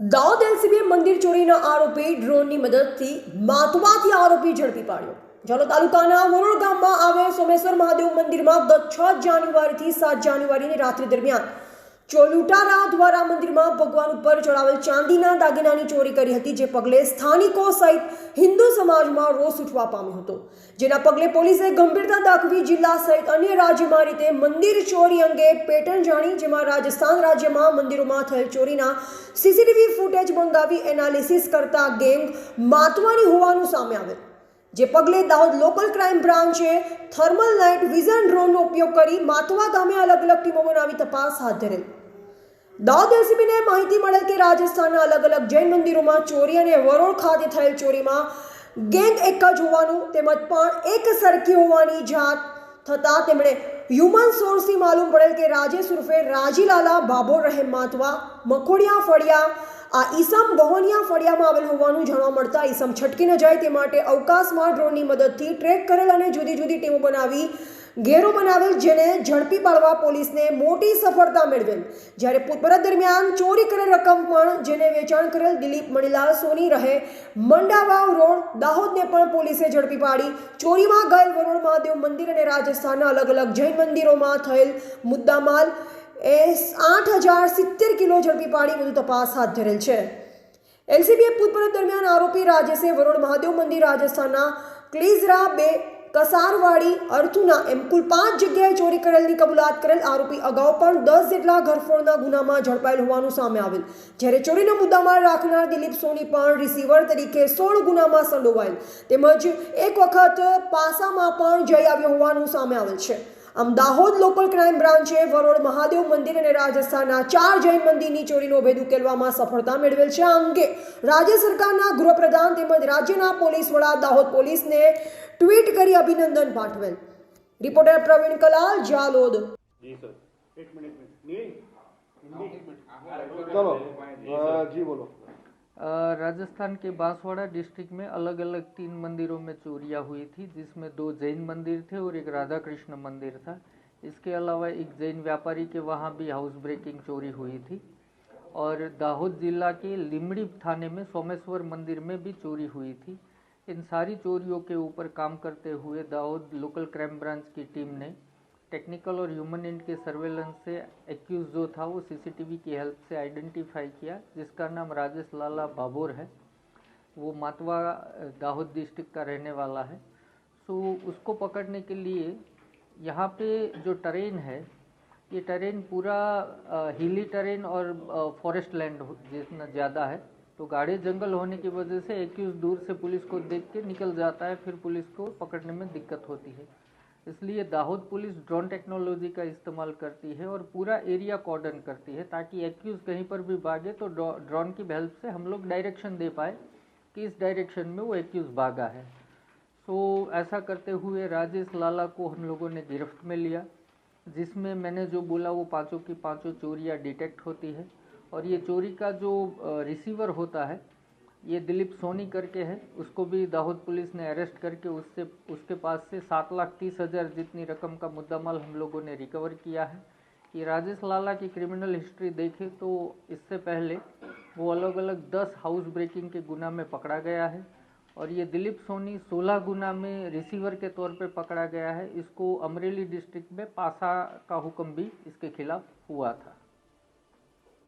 દાઉદ એલસીબીએ મંદિર ચોરીના આરોપી ડ્રોનની મદદથી માતવાથી આરોપી ઝડપી પાડ્યો. જાલોદ તાલુકાના વરોડ ગામમાં આવેલ સોમેશ્વર મહાદેવ મંદિરમાં છ જાન્યુઆરીથી સાત જાન્યુઆરીની રાત્રિ દરમિયાન ચો લૂંટારા દ્વારા મંદિરમાં ભગવાન ઉપર ચડાવેલ ચાંદીના દાગીનાની ચોરી કરી હતી, જે પગલે સ્થાનિકો સહિત હિન્દુ સમાજમાં રોષ ઉઠવા પામ્યો હતો. જેના પગલે પોલીસે ગંભીરતા દાખવી જિલ્લા સહિત અન્ય રાજ્યમાં રીતે મંદિર ચોરી અંગે પેટર્ન જાણી, જેમાં રાજસ્થાન રાજ્યમાં મંદિરોમાં થયેલ ચોરીના સીસીટીવી ફૂટેજ મંગાવી એનાલિસિસ કરતા ગેંગ માતવાની હોવાનું સામે આવેલ. જે પગલે દાહોદ લોકલ ક્રાઇમ બ્રાન્ચે થર્મલ નાઇટ વિઝન ડ્રોનનો ઉપયોગ કરી માતવા ગામે અલગ અલગ ટીમો બનાવી તપાસ હાથ ધરેલ. દાહોદ એલસીબીને માહિતી મળેલ કે રાજસ્થાનના અલગ અલગ જૈન મંદિરોમાં ચોરી અને વરોળ ખાતે થયેલ ચોરીમાં ગેંગ એક જ હોવાનું તેમજ પણ એક સરખી હોવાની જાત થતાં તેમણે હ્યુમન સોર્સથી માલુમ પડેલ કે રાજેશ ઉર્ફે રાજીલાલા બાબોર રહેમ માથવા મખોડિયા ફળિયા, આ ઈસમ બહોનિયા ફળિયામાં આવેલ હોવાનું જાણવા મળતા ઈસમ છટકી ન જાય તે માટે અવકાશમાં ડ્રોનની મદદથી ટ્રેક કરેલ અને જુદી જુદી ટીમો બનાવી ઘેરો બનાવેલ જેને ઝડપી પાડવા પોલીસને મોટી સફળતા મેળવેલ. જ્યારે પૂછપરછ દરમિયાન ચોરી કરેલ રકમ પણ જેને વેચાણ કરેલ દિલીપ મણીલાલ સોની રહે, મંડાવાવ રોડ, દાહોદને પણ પોલીસે ઝડપી પાડી. ચોરીમાં ગયેલ વરુણ મહાદેવ મંદિર અને રાજસ્થાનના અલગ અલગ જૈન મંદિરોમાં થયેલ મુદ્દામાલ એ આઠ હજાર સિત્તેર કિલો ઝડપી પાડી વધુ તપાસ હાથ ધરેલ છે. એલસીબીએ પૂછપરછ દરમિયાન આરોપી રાજેશે વરુણ મહાદેવ મંદિર રાજસ્થાનના ક્લીઝરા બે કસારવાડી, અર્થુના એમ કુલ પાંચ જગ્યાએ ચોરી કરેલની કબૂલાત કરેલ આરોપી અગાઉ પણ દસ જેટલા ઘરફોડના ગુનામાં ઝડપાયેલ હોવાનું સામે આવેલ. જ્યારે ચોરીનો મુદ્દામાં રાખનાર દિલીપ સોની પણ રિસીવર તરીકે સોળ ગુનામાં સંડોવાયેલ. તેમજ એક વખત પાસામાં પણ જઈ આવ્યો હોવાનું સામે આવેલ છે. આમ દાહોદ લોકલ ક્રાઇમ બ્રાન્ચે વરોડ મહાદેવ મંદિર અને રાજસ્થાનના ચાર જૈન મંદિરની ચોરીનો ભેદ ઉકેલવામાં સફળતા મેળવેલ છે. આ અંગે રાજ્ય સરકારના ગૃહપ્રધાન તેમજ રાજ્યના પોલીસ વડા દાહોદ પોલીસને ટ્વીટ કરી અભિનંદન પાઠવેલ. રિપોર્ટર પ્રવીણ કલાલ જાલોદ જી બોલો. राजस्थान के बांसवाड़ा डिस्ट्रिक्ट में अलग अलग तीन मंदिरों में चोरियाँ हुई थी, जिसमें दो जैन मंदिर थे और एक राधा कृष्ण मंदिर था। इसके अलावा एक जैन व्यापारी के वहाँ भी हाउस ब्रेकिंग चोरी हुई थी और दाहोद जिला के लिमड़ी थाने में सोमेश्वर मंदिर में भी चोरी हुई थी। इन सारी चोरियों के ऊपर काम करते हुए दाहोद लोकल क्राइम ब्रांच की टीम ने टेक्निकल और ह्यूमन एंड के सर्वेलेंस से एक्यूज जो था वो सीसीटीवी की हेल्प से आइडेंटिफाई किया, जिसका नाम राजेश लाला बाबोर है। वो मातवा दाहोद डिस्ट्रिक्ट का रहने वाला है। सो उसको पकड़ने के लिए यहाँ पे जो टरेन है, ये टरेन पूरा हिली टरेन और फॉरेस्ट लैंड जितना ज़्यादा है। तो गाढ़े जंगल होने की वजह से एक्यूज दूर से पुलिस को देख के निकल जाता है, फिर पुलिस को पकड़ने में दिक्कत होती है। इसलिए दाहोद पुलिस ड्रोन टेक्नोलॉजी का इस्तेमाल करती है और पूरा एरिया कॉर्डन करती है ताकि एक्यूज कहीं पर भी भागे तो ड्रोन की हेल्प से हम लोग डायरेक्शन दे पाए कि इस डायरेक्शन में वो एक्यूज भागा है। सो, ऐसा करते हुए राजेश लाला को हम लोगों ने गिरफ्त में लिया, जिसमें मैंने जो बोला वो पाँचों की पाँचों चोरियाँ डिटेक्ट होती है और ये चोरी का जो रिसीवर होता है ये दिलीप सोनी करके है। उसको भी दाहोद पुलिस ने अरेस्ट करके उससे, उसके पास से सात लाख तीस हज़ार जितनी रकम का मुद्दामाल हम लोगों ने रिकवर किया है। ये राजेश लाला की क्रिमिनल हिस्ट्री देखें तो इससे पहले वो अलग अलग दस हाउस ब्रेकिंग के गुना में पकड़ा गया है और ये दिलीप सोनी सोलह गुना में रिसीवर के तौर पे पकड़ा गया है। इसको अमरेली डिस्ट्रिक्ट में पासा का हुक्म भी इसके खिलाफ हुआ था।